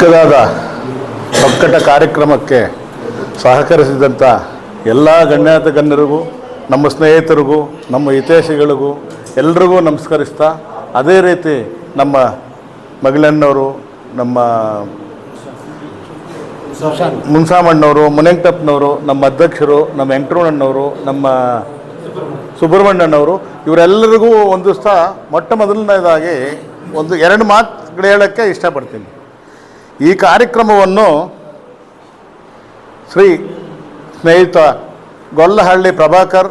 ಚಿಕ್ಕದಾದ ಒಕ್ಕಟ ಕಾರ್ಯಕ್ರಮಕ್ಕೆ ಸಹಕರಿಸಿದಂಥ ಎಲ್ಲ ಗಣ್ಯಾತ ಗಣ್ಯರಿಗೂ, ನಮ್ಮ ಸ್ನೇಹಿತರಿಗೂ, ನಮ್ಮ ಹಿತೇಶಿಗಳಿಗೂ ಎಲ್ರಿಗೂ ನಮಸ್ಕರಿಸ್ತಾ, ಅದೇ ರೀತಿ ನಮ್ಮ ಮಗಳಣ್ಣವರು ನಮ್ಮ ಮುನ್ಸಾಮಣ್ಣವರು ಮುನೆಂಕಟಪ್ಪನವರು ನಮ್ಮ ಅಧ್ಯಕ್ಷರು, ನಮ್ಮ ವೆಂಕಟರಮಣ್ಣವರು ನಮ್ಮ ಸುಬ್ರಹ್ಮಣ್ಯನವರು, ಇವರೆಲ್ಲರಿಗೂ ಒಂದು ಸಹ ಮೊಟ್ಟ ಮೊದಲನೇದಾಗಿ ಒಂದು ಎರಡು ಮಾತುಗಳು ಹೇಳೋಕ್ಕೆ ಇಷ್ಟಪಡ್ತೀನಿ. ಈ ಕಾರ್ಯಕ್ರಮವನ್ನು ಶ್ರೀ ಸ್ನೇಹಿತ ಗೊಲ್ಲಹಳ್ಳಿ ಪ್ರಭಾಕರ್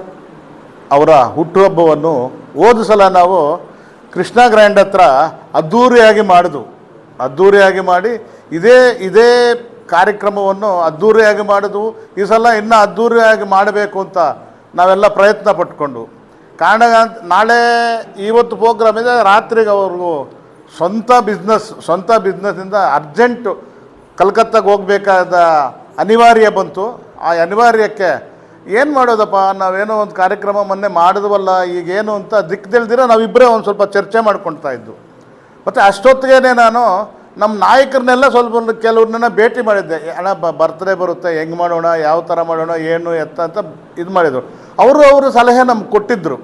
ಅವರ ಹುಟ್ಟುಹಬ್ಬವನ್ನು ಹೋದ ಸಲ ನಾವು ಕೃಷ್ಣ ಗ್ರ್ಯಾಂಡ್ ಹತ್ರ ಅದ್ಧೂರಿಯಾಗಿ ಮಾಡಿದ್ವು. ಅದ್ಧೂರಿಯಾಗಿ ಮಾಡಿ ಇದೇ ಇದೇ ಕಾರ್ಯಕ್ರಮವನ್ನು ಅದ್ಧೂರಿಯಾಗಿ ಮಾಡಿದ್ವು. ಈ ಸಲ ಇನ್ನೂ ಅದ್ಧೂರಿಯಾಗಿ ಮಾಡಬೇಕು ಅಂತ ನಾವೆಲ್ಲ ಪ್ರಯತ್ನ ಪಟ್ಕೊಂಡು. ಕಾರಣ ನಾಳೆ ಇವತ್ತು ಪ್ರೋಗ್ರಾಮ್ ಇದೆ, ರಾತ್ರಿಗೆ ಅವ್ರಿಗೂ ಸ್ವಂತ ಬಿಸ್ನೆಸ್ ಸ್ವಂತ ಬಿಸ್ನೆಸ್ಸಿಂದ ಅರ್ಜೆಂಟು ಕಲ್ಕತ್ತಾಗೆ ಹೋಗಬೇಕಾದ ಅನಿವಾರ್ಯ ಬಂತು. ಆ ಅನಿವಾರ್ಯಕ್ಕೆ ಏನು ಮಾಡೋದಪ್ಪ? ನಾವೇನೋ ಒಂದು ಕಾರ್ಯಕ್ರಮ ಮೊನ್ನೆ ಮಾಡಿದ್ವಲ್ಲ, ಈಗೇನು ಅಂತ ದಿಕ್ಕದಿಲ್ದಿರ ನಾವಿಬ್ಬರೇ ಒಂದು ಸ್ವಲ್ಪ ಚರ್ಚೆ ಮಾಡ್ಕೊಳ್ತಾ ಇದ್ದು. ಮತ್ತು ಅಷ್ಟೊತ್ತಿಗೆ ನಾನು ನಮ್ಮ ನಾಯಕರನ್ನೆಲ್ಲ ಸ್ವಲ್ಪ ಕೆಲವ್ರನ್ನ ಭೇಟಿ ಮಾಡಿದ್ದೆ. ಅಣ್ಣ, ಬ ಬರ್ತಡೇ ಬರುತ್ತೆ, ಹೆಂಗೆ ಮಾಡೋಣ, ಯಾವ ಥರ ಮಾಡೋಣ, ಏನು, ಎತ್ತ ಅಂತ ಇದು ಮಾಡಿದರು. ಅವರು ಅವರು ಸಲಹೆ ನಮ್ಗೆ ಕೊಟ್ಟಿದ್ದರು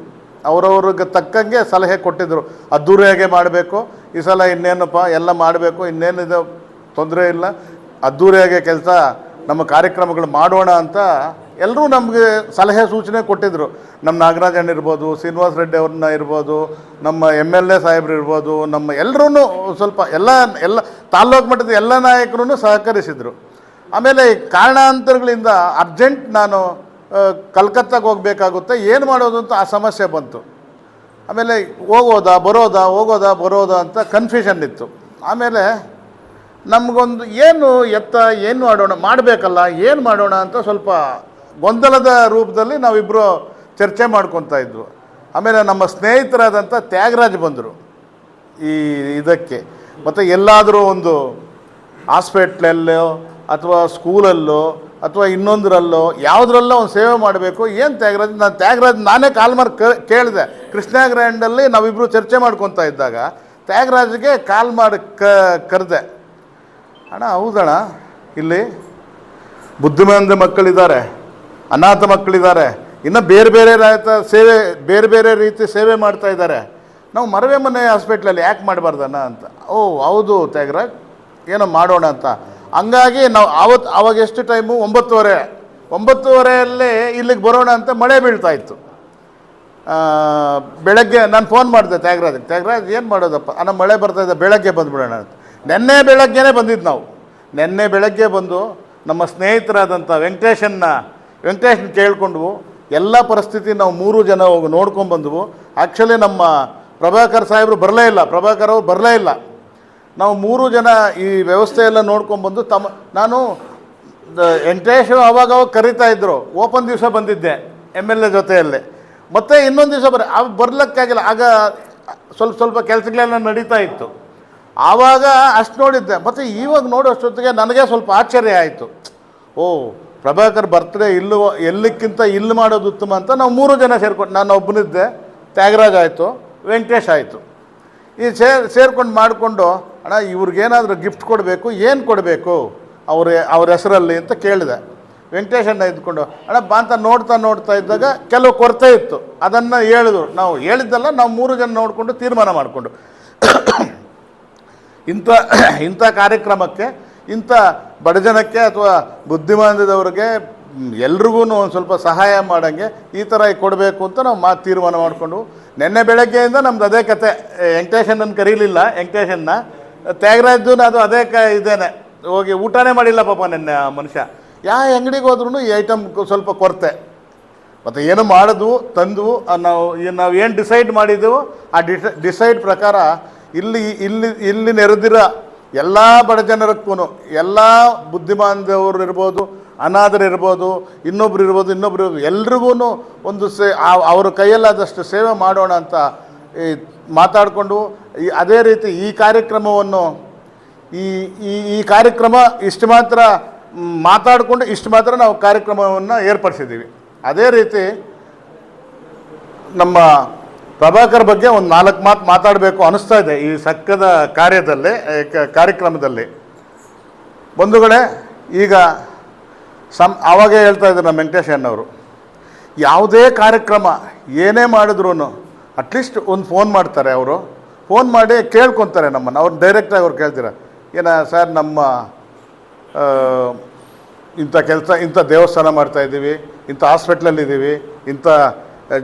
ಅವರವ್ರಿಗೆ ತಕ್ಕಂಗೆ ಸಲಹೆ ಕೊಟ್ಟಿದ್ದರು ಅದ್ದೂರಿಯಾಗೆ ಮಾಡಬೇಕು? ಈ ಸಲ ಇನ್ನೇನಪ್ಪ? ಎಲ್ಲ ಮಾಡಬೇಕು. ಇನ್ನೇನಿದೆ? ತೊಂದರೆ ಇಲ್ಲ. ಅದ್ದೂರಿಯಾಗೆ ಕೆಲಸ? ನಮ್ಮ ಕಾರ್ಯಕ್ರಮಗಳು ಮಾಡೋಣ ಅಂತ ಎಲ್ಲರೂ ನಮಗೆ ಸಲಹೆ ಸೂಚನೆ ಕೊಟ್ಟಿದ್ದರು ನಮ್ಮ ನಾಗರಾಜಣ್ಣ ಇರ್ಬೋದು, ಶ್ರೀನಿವಾಸ ರೆಡ್ಡಿ ಅವ್ರನ್ನ ಇರ್ಬೋದು, ನಮ್ಮ ಎಂ ಎಲ್ ಎ ಸಾಹೇಬ್ರು ಇರ್ಬೋದು, ನಮ್ಮ ಎಲ್ಲರೂ ಸ್ವಲ್ಪ ಎಲ್ಲ ಎಲ್ಲ ತಾಲ್ಲೂಕು ಮಟ್ಟದ ಎಲ್ಲ ನಾಯಕರೂ ಸಹಕರಿಸಿದರು. ಆಮೇಲೆ ಕಾರಣಾಂತರಗಳಿಂದ ಅರ್ಜೆಂಟ್ ನಾನು ಕಲ್ಕತ್ತಾಗೆ ಹೋಗಬೇಕಾಗುತ್ತೆ. ಏನು ಮಾಡೋದು ಅಂತ ಆ ಸಮಸ್ಯೆ ಬಂತು. ಆಮೇಲೆ ಹೋಗೋದಾ, ಬರೋದಾ ಹೋಗೋದಾ, ಬರೋದಾ ಅಂತ ಕನ್ಫ್ಯೂಷನ್ ಇತ್ತು. ಆಮೇಲೆ ನಮಗೊಂದು ಏನು ಎತ್ತ, ಏನು ಮಾಡೋಣ ಮಾಡಬೇಕಲ್ಲ, ಏನು ಮಾಡೋಣ ಅಂತ ಸ್ವಲ್ಪ ಗೊಂದಲದ ರೂಪದಲ್ಲಿ ನಾವಿಬ್ಬರು ಚರ್ಚೆ ಮಾಡ್ಕೊತಾ ಇದ್ವು. ಆಮೇಲೆ ನಮ್ಮ ಸ್ನೇಹಿತರಾದಂಥ ತ್ಯಾಗರಾಜ್ ಬಂದರು ಈ ಇದಕ್ಕೆ. ಮತ್ತು ಎಲ್ಲಾದರೂ ಒಂದು ಹಾಸ್ಪಿಟ್ಲಲ್ಲೋ ಅಥವಾ ಸ್ಕೂಲಲ್ಲೋ ಅಥವಾ ಇನ್ನೊಂದರಲ್ಲೋ ಯಾವುದ್ರಲ್ಲೋ ಒಂದು ಸೇವೆ ಮಾಡಬೇಕು, ಏನು ತ್ಯಾಗರಾಜ್, ನಾನು ತ್ಯಾಗರಾಜ್ ನಾನೇ ಕಾಲ್ ಮಾಡಿ ಕೇಳಿದೆ. ಕೃಷ್ಣ ಗ್ರ್ಯಾಂಡಲ್ಲಿ ನಾವಿಬ್ಬರು ಚರ್ಚೆ ಮಾಡ್ಕೊತಾ ಇದ್ದಾಗ ತ್ಯಾಗರಾಜ್ಗೆ ಕಾಲ್ ಮಾಡಿ ಕ, ಕರೆದೆ. ಅಣ್ಣ, ಹೌದಣ್ಣ? ಇಲ್ಲಿ ಬುದ್ಧಿಮಾಂದ ಮಕ್ಕಳಿದ್ದಾರೆ, ಅನಾಥ ಮಕ್ಕಳಿದ್ದಾರೆ, ಇನ್ನು ಬೇರೆ ಬೇರೆ ರಾಯತ ಸೇವೆ, ಬೇರೆ ಬೇರೆ ರೀತಿ ಸೇವೆ ಮಾಡ್ತಾ ಇದ್ದಾರೆ. ನಾವು ಮರವೆ ಮನೆ ಹಾಸ್ಪಿಟ್ಲಲ್ಲಿ ಯಾಕೆ ಮಾಡಬಾರ್ದಣ್ಣ ಅಂತ. ಓ, ಹೌದು ತ್ಯಾಗರಾಜ್, ಏನೋ ಮಾಡೋಣ ಅಂತ. ಹಂಗಾಗಿ ನಾವು ಆವತ್ತು ಆವಾಗ ಎಷ್ಟು ಟೈಮು? ಒಂಬತ್ತುವರೆ. ಒಂಬತ್ತುವರೆಯಲ್ಲೇ ಇಲ್ಲಿಗೆ ಬರೋಣ ಅಂತ ಮಳೆ ಬೀಳ್ತಾ ಇತ್ತು. ಬೆಳಗ್ಗೆ ನಾನು ಫೋನ್ ಮಾಡಿದೆ ತ್ಯಾಗರಾಜ್ ತ್ಯಾಗರಾಜ್, ಏನು ಮಾಡೋದಪ್ಪ? ಅಣ್ಣ, ಮಳೆ ಬರ್ತಾ ಇದೆ, ಬೆಳಗ್ಗೆ ಬಂದುಬಿಡೋಣ ಅಂತ. ನೆನ್ನೆ ಬೆಳಗ್ಗೆನೇ ಬಂದಿದ್ದು ನಾವು. ನೆನ್ನೆ ಬೆಳಗ್ಗೆ ಬಂದು ನಮ್ಮ ಸ್ನೇಹಿತರಾದಂಥ ವೆಂಕಟೇಶನ್ನ, ವೆಂಕಟೇಶನ್ ಕೇಳ್ಕೊಂಡ್ವು. ಎಲ್ಲ ಪರಿಸ್ಥಿತಿ ನಾವು ಮೂರು ಜನ ಹೋಗಿ ನೋಡ್ಕೊಂಡ್ಬಂದ್ವು ಆ್ಯಕ್ಚುಲಿ ನಮ್ಮ ಪ್ರಭಾಕರ್ ಸಾಹೇಬರು ಬರಲೇ ಇಲ್ಲ. ಪ್ರಭಾಕರ್ ಅವರು ಬರಲೇ ಇಲ್ಲ. ನಾವು ಮೂರು ಜನ ಈ ವ್ಯವಸ್ಥೆಯೆಲ್ಲ ನೋಡ್ಕೊಂಡ್ಬಂದು ತಮ್ಮ, ನಾನು ವೆಂಕಟೇಶ್ ಅವಾಗ ಅವಾಗ ಕರಿತಾ ಇದ್ದರು ಓಪನ್ ದಿವಸ ಬಂದಿದ್ದೆ, ಎಂ ಎಲ್ ಎ ಜೊತೆಯಲ್ಲೇ. ಮತ್ತೆ ಇನ್ನೊಂದು ದಿವಸ ಬರ ಅವ್ ಬರ್ಲಿಕ್ಕಾಗಿಲ್ಲ. ಆಗ ಸ್ವಲ್ಪ ಸ್ವಲ್ಪ ಕೆಲಸಗಳೆಲ್ಲ ನಡೀತಾ ಇತ್ತು. ಆವಾಗ ಅಷ್ಟು ನೋಡಿದ್ದೆ. ಮತ್ತು ಇವಾಗ ನೋಡೋ ಅಷ್ಟೊತ್ತಿಗೆ ನನಗೆ ಸ್ವಲ್ಪ ಆಶ್ಚರ್ಯ ಆಯಿತು. ಓ, ಪ್ರಭಾಕರ್ ಬರ್ತ್ಡೇ ಇಲ್ಲೂ ಎಲ್ಲಕ್ಕಿಂತ ಇಲ್ಲಿ ಮಾಡೋದು ಉತ್ತಮ ಅಂತ ನಾವು ಮೂರು ಜನ ಸೇರ್ಕೊಂಡು, ನಾನು ಒಬ್ಬನಿದ್ದೆ ತ್ಯಾಗರಾಜ್ ಆಯಿತು, ವೆಂಕಟೇಶ್ ಆಯಿತು. ಈ ಸೇರ್ ಸೇರ್ಕೊಂಡು ಮಾಡಿಕೊಂಡು ಅಣ್ಣ, ಇವ್ರಿಗೇನಾದರೂ ಗಿಫ್ಟ್ ಕೊಡಬೇಕು, ಏನು ಕೊಡಬೇಕು? ಅವ್ರ ಅವ್ರ ಹೆಸರಲ್ಲಿ ಅಂತ ಕೇಳಿದೆ. ವೆಂಕಟೇಶಣ್ಣ ಇದ್ಕೊಂಡು ಅಣ್ಣ ಬಾಂತ ನೋಡ್ತಾ ನೋಡ್ತಾ ಇದ್ದಾಗ ಕೆಲವು ಕೊರತೆ ಇತ್ತು. ಅದನ್ನು ಹೇಳಿದ್ರು. ನಾವು ಹೇಳಿದ್ದಲ್ಲ ನಾವು ಮೂರು ಜನ ನೋಡಿಕೊಂಡು ತೀರ್ಮಾನ ಮಾಡಿಕೊಂಡು. ಇಂಥ ಇಂಥ ಕಾರ್ಯಕ್ರಮಕ್ಕೆ, ಇಂಥ ಬಡಜನಕ್ಕೆ ಅಥವಾ ಬುದ್ಧಿಮಾಂದ್ಯದವ್ರಿಗೆ ಎಲ್ರಿಗೂ ಒಂದು ಸ್ವಲ್ಪ ಸಹಾಯ ಮಾಡೋಂಗೆ ಈ ಥರ ಕೊಡಬೇಕು ಅಂತ ನಾವು ಮಾತು ತೀರ್ಮಾನ ಮಾಡಿಕೊಂಡು, ನಿನ್ನೆ ಬೆಳಗ್ಗೆಯಿಂದ ನಮ್ದು ಅದೇ ಕತೆ. ವೆಂಕಟೇಶಣ್ಣನ ಕರೀಲಿಲ್ಲ. ವೆಂಕಟೇಶನ್ನ ತ್ಯಾಗರಾಜು ಅದು ಅದೇ ಕ ಇದೇನೆ ಹೋಗಿ ಊಟನೇ ಮಾಡಿಲ್ಲ ಪಾಪ ನಿನ್ನೆ ಆ ಮನುಷ್ಯ. ಯಾವ ಅಂಗಡಿಗೆ ಹೋದ್ರೂ ಈ ಐಟಮ್ ಸ್ವಲ್ಪ ಕೊರತೆ. ಮತ್ತು ಏನು ಮಾಡಿದ್ವು ತಂದು ನಾವು ನಾವು ಏನು ಡಿಸೈಡ್ ಮಾಡಿದ್ದೆವು ಆ ಡಿಸ ಡಿಸೈಡ್ ಪ್ರಕಾರ ಇಲ್ಲಿ ಇಲ್ಲಿ ಇಲ್ಲಿ ನೆರೆದಿರೋ ಎಲ್ಲ ಬಡ ಜನರಕ್ಕೂ ಎಲ್ಲ ಬುದ್ಧಿಮಾಂದವರು ಇರ್ಬೋದು, ಅನಾಥರು ಇರ್ಬೋದು, ಇನ್ನೊಬ್ರು ಇರ್ಬೋದು ಇನ್ನೊಬ್ರು ಇರ್ಬೋದು ಎಲ್ರಿಗೂ ಒಂದು ಸೇ ಅವ್ರ ಕೈಯಲ್ಲಾದಷ್ಟು ಸೇವೆ ಮಾಡೋಣ ಅಂತ ಈ ಮಾತಾಡಿಕೊಂಡು ಅದೇ ರೀತಿ ಈ ಕಾರ್ಯಕ್ರಮವನ್ನು ಈ ಈ ಈ ಕಾರ್ಯಕ್ರಮ ಇಷ್ಟು ಮಾತ್ರ ಮಾತಾಡಿಕೊಂಡು ಇಷ್ಟು ಮಾತ್ರ ನಾವು ಕಾರ್ಯಕ್ರಮವನ್ನು ಏರ್ಪಡಿಸಿದ್ದೀವಿ. ಅದೇ ರೀತಿ ನಮ್ಮ ಪ್ರಭಾಕರ್ ಬಗ್ಗೆ ಒಂದು ನಾಲ್ಕು ಮಾತು ಮಾತಾಡಬೇಕು ಅನ್ನಿಸ್ತಾ ಇದೆ ಈ ಸಕ್ಕದ ಕಾರ್ಯದಲ್ಲಿ ಕಾರ್ಯಕ್ರಮದಲ್ಲಿ. ಬಂಧುಗಳೇ ಈಗ ಸಮ್ ಆವಾಗೇ ಹೇಳ್ತಾ ಇದ್ದಾರೆ ನಮ್ಮ ವೆಂಕಟೇಶ್ ಅಣ್ಣವರು, ಯಾವುದೇ ಕಾರ್ಯಕ್ರಮ ಏನೇ ಮಾಡಿದ್ರು ಅಟ್ಲೀಸ್ಟ್ ಒಂದು ಫೋನ್ ಮಾಡ್ತಾರೆ ಅವರು. ಫೋನ್ ಮಾಡಿ ಕೇಳ್ಕೊತಾರೆ ನಮ್ಮನ್ನು. ಅವ್ರು ಡೈರೆಕ್ಟಾಗಿ ಅವ್ರು ಕೇಳ್ತೀರ, ಏನ ಸರ್ ನಮ್ಮ ಇಂಥ ಕೆಲಸ, ಇಂಥ ದೇವಸ್ಥಾನ ಮಾಡ್ತಾಯಿದ್ದೀವಿ ಇಂಥ ಹಾಸ್ಪಿಟ್ಲಲ್ಲಿದ್ದೀವಿ ಇಂಥ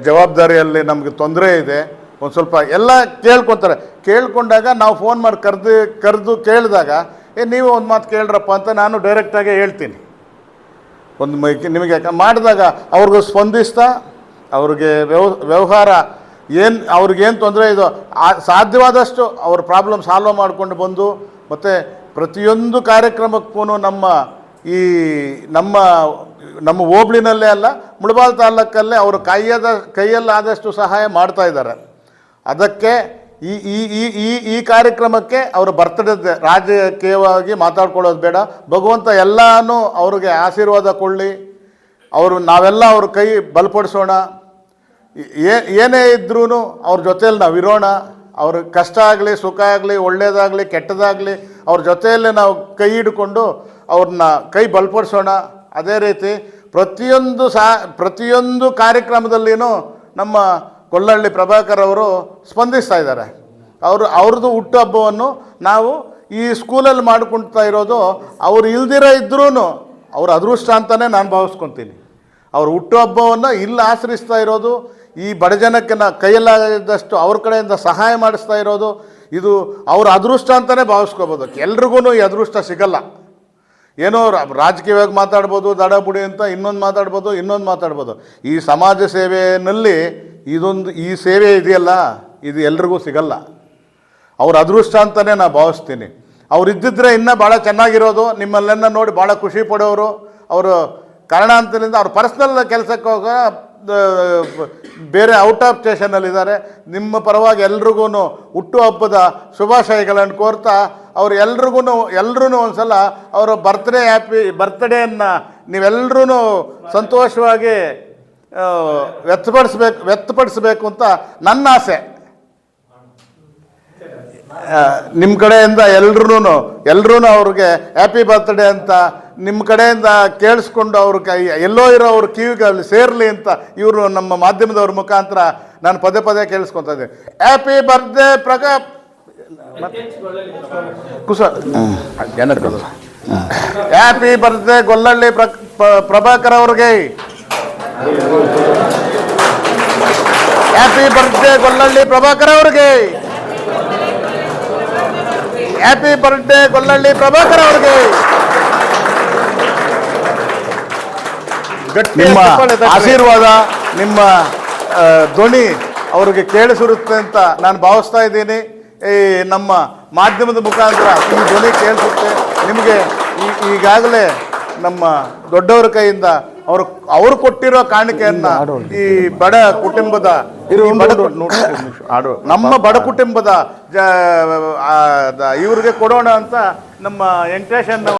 ಜವಾಬ್ದಾರಿಯಲ್ಲಿ ನಮಗೆ ತೊಂದರೆ ಇದೆ, ಒಂದು ಸ್ವಲ್ಪ ಎಲ್ಲ ಕೇಳ್ಕೊತಾರೆ. ಕೇಳ್ಕೊಂಡಾಗ ನಾವು ಫೋನ್ ಮಾಡಿ ಕರೆದು ಕರೆದು ಕೇಳಿದಾಗ, ಏ, ನೀವು ಒಂದು ಮಾತು ಕೇಳ್ರಪ್ಪ ಅಂತ ನಾನು ಡೈರೆಕ್ಟಾಗೇ ಹೇಳ್ತೀನಿ. ಒಂದು ನಿಮಗೆ ಮಾಡಿದಾಗ ಅವ್ರಿಗೂ ಸ್ಪಂದಿಸ್ತಾ, ಅವ್ರಿಗೆ ವ್ಯವ ವ್ಯವಹಾರ ಏನು, ಅವ್ರಿಗೇನು ತೊಂದರೆ ಇದು ಸಾಧ್ಯವಾದಷ್ಟು ಅವ್ರ ಪ್ರಾಬ್ಲಮ್ ಸಾಲ್ವ್ ಮಾಡಿಕೊಂಡು ಬಂದು, ಮತ್ತು ಪ್ರತಿಯೊಂದು ಕಾರ್ಯಕ್ರಮಕ್ಕೂ ನಮ್ಮ ಈ, ನಮ್ಮ ನಮ್ಮ ಹೋಬ್ಳಿನಲ್ಲೇ ಅಲ್ಲ, ಮುಳಬಾಲ್ ತಾಲೂಕಲ್ಲೇ ಅವರು ಕೈಯದ, ಕೈಯಲ್ಲಾದಷ್ಟು ಸಹಾಯ ಮಾಡ್ತಾ ಇದ್ದಾರೆ. ಅದಕ್ಕೆ ಈ ಈ ಈ ಈ ಈ ಕಾರ್ಯಕ್ರಮಕ್ಕೆ ಅವರು ಬರ್ತಡೇ ರಾಜಕೀಯವಾಗಿ ಮಾತಾಡ್ಕೊಳ್ಳೋದು ಬೇಡ. ಭಗವಂತ ಎಲ್ಲನೂ ಅವ್ರಿಗೆ ಆಶೀರ್ವಾದ ಕೊಳ್ಳಿ ಅವರು, ನಾವೆಲ್ಲ ಅವ್ರ ಕೈ ಬಲಪಡಿಸೋಣ. ಏನೇ ಇದ್ರೂ ಅವ್ರ ಜೊತೆಯಲ್ಲಿ ನಾವು ಇರೋಣ. ಅವ್ರ ಕಷ್ಟ ಆಗಲಿ, ಸುಖ ಆಗಲಿ, ಒಳ್ಳೇದಾಗಲಿ, ಕೆಟ್ಟದಾಗಲಿ, ಅವ್ರ ಜೊತೆಯಲ್ಲೇ ನಾವು ಕೈ ಹಿಡ್ಕೊಂಡು ಅವ್ರನ್ನ ಕೈ ಬಲಪಡಿಸೋಣ. ಅದೇ ರೀತಿ ಪ್ರತಿಯೊಂದು ಸಾ, ಪ್ರತಿಯೊಂದು ಕಾರ್ಯಕ್ರಮದಲ್ಲಿನೂ ನಮ್ಮ ಕೊಲ್ಲಹಳ್ಳಿ ಪ್ರಭಾಕರ್ ಅವರು ಸ್ಪಂದಿಸ್ತಾ ಇದ್ದಾರೆ. ಅವರು ಅವ್ರದ್ದು ಹುಟ್ಟುಹಬ್ಬವನ್ನು ನಾವು ಈ ಸ್ಕೂಲಲ್ಲಿ ಮಾಡ್ಕೊಳ್ತಾ ಇರೋದು ಅವ್ರು ಇಲ್ದಿರ ಇದ್ರೂ ಅವ್ರ ಅದೃಷ್ಟ ಅಂತಲೇ ನಾನು ಭಾವಿಸ್ಕೊತೀನಿ. ಅವ್ರ ಹುಟ್ಟುಹಬ್ಬವನ್ನು ಇಲ್ಲಿ ಆಚರಿಸ್ತಾ ಇರೋದು ಈ ಬಡ ಜನಕ್ಕೆ ನಾ ಕೈಯಲ್ಲಾದಷ್ಟು ಅವ್ರ ಕಡೆಯಿಂದ ಸಹಾಯ ಮಾಡಿಸ್ತಾ ಇರೋದು ಇದು ಅವ್ರ ಅದೃಷ್ಟ ಅಂತಲೇ ಭಾವಿಸ್ಕೋಬೋದು. ಎಲ್ರಿಗೂ ಈ ಅದೃಷ್ಟ ಸಿಗಲ್ಲ. ಏನೋ ರಾಜಕೀಯವಾಗಿ ಮಾತಾಡ್ಬೋದು ದಡಬುಡಿ ಅಂತ ಇನ್ನೊಂದು ಮಾತಾಡ್ಬೋದು ಇನ್ನೊಂದು ಮಾತಾಡ್ಬೋದು. ಈ ಸಮಾಜ ಸೇವೆಯಲ್ಲಿ ಇದೊಂದು, ಈ ಸೇವೆ ಇದೆಯಲ್ಲ, ಇದು ಎಲ್ರಿಗೂ ಸಿಗಲ್ಲ. ಅವ್ರ ಅದೃಷ್ಟ ಅಂತಲೇ ನಾನು ಭಾವಿಸ್ತೀನಿ. ಅವ್ರು ಇದ್ದಿದ್ರೆ ಇನ್ನೂ ಭಾಳ ಚೆನ್ನಾಗಿರೋದು, ನಿಮ್ಮಲ್ಲೆಲ್ಲ ನೋಡಿ ಭಾಳ ಖುಷಿ ಪಡೋರು. ಅವರು ಕಾರಣಾಂತರದಿಂದ ಅವ್ರ ಪರ್ಸ್ನಲ್ ಕೆಲಸಕ್ಕೆ ಹೋಗ ಬೇರೆ ಔಟ್ ಆಫ್ ಸ್ಟೇಷನಲ್ಲಿದ್ದಾರೆ ನಿಮ್ಮ ಪರವಾಗಿ ಎಲ್ರಿಗೂ ಹುಟ್ಟುಹಬ್ಬದ ಶುಭಾಶಯಗಳನ್ನು ಕೋರ್ತಾ, ಅವ್ರು ಎಲ್ರಿಗೂ ಎಲ್ರೂ ಒಂದ್ಸಲ ಅವರ ಬರ್ತ್ಡೇ ಹ್ಯಾಪಿ ಬರ್ತ್ಡೇಯನ್ನು ನೀವೆಲ್ಲರೂ ಸಂತೋಷವಾಗಿ ವ್ಯಕ್ತಪಡಿಸ್ಬೇಕು ವ್ಯಕ್ತಪಡಿಸ್ಬೇಕು ಅಂತ ನನ್ನ ಆಸೆ. ನಿಮ್ಮ ಕಡೆಯಿಂದ ಎಲ್ರೂ ಎಲ್ರೂ ಅವ್ರಿಗೆ ಹ್ಯಾಪಿ ಬರ್ತ್ಡೇ ಅಂತ ನಿಮ್ಮ ಕಡೆಯಿಂದ ಕೇಳಿಸ್ಕೊಂಡು ಅವ್ರ ಕೈ ಎಲ್ಲೋ ಇರೋ ಅವ್ರ ಕಿವಿಗಳಲ್ಲಿ ಸೇರಲಿ ಅಂತ ಇವರು ನಮ್ಮ ಮಾಧ್ಯಮದವ್ರ ಮುಖಾಂತರ ನಾನು ಪದೇ ಪದೇ ಕೇಳಿಸ್ಕೊತಾ ಇದ್ದೀನಿ. ಹ್ಯಾಪಿ ಬರ್ತ್ಡೇ ಪ್ರಕಾಪ್ ಕುಸ. ಹ್ಯಾಪಿ ಬರ್ತ್ಡೇ ಗೊಲ್ಲಳ್ಳಿ ಪ್ರಭಾಕರ್ ಅವ್ರಿಗೆ. ಹ್ಯಾಪಿ ಬರ್ತ್ಡೇ ಗೊಲ್ಲಳ್ಳಿ ಪ್ರಭಾಕರ್ ಅವ್ರಿಗೆ. ಹ್ಯಾಪಿ ಬರ್ತ್ಡೇ ಗೊಲ್ಲಳ್ಳಿ ಪ್ರಭಾಕರ್ ಅವ್ರಿಗೆ. ನಿಮ್ಮ ಆಶೀರ್ವಾದ ನಿಮ್ಮ ಧ್ವನಿ ಅವ್ರಿಗೆ ಕೇಳಿಸಿರುತ್ತೆ ಅಂತ ನಾನು ಭಾವಿಸ್ತಾ ಇದ್ದೀನಿ. ಈ ನಮ್ಮ ಮಾಧ್ಯಮದ ಮುಖಾಂತರ ಈ ಧ್ವನಿ ಕೇಳಿಸುತ್ತೆ. ನಿಮಗೆ ಈಗಾಗಲೇ ನಮ್ಮ ದೊಡ್ಡವರ ಕೈಯಿಂದ ಅವರು ಅವರು ಕೊಟ್ಟಿರೋ ಕಾಣಿಕೆಯನ್ನ ಈ ಬಡ ಕುಟುಂಬದ. ನಮ್ಮ ಬಡ ಕುಟುಂಬದ ಇವ್ರಿಗೆ ಕೊಡೋಣ ಅಂತ ನಮ್ಮ ವೆಂಕಟೇಶನ್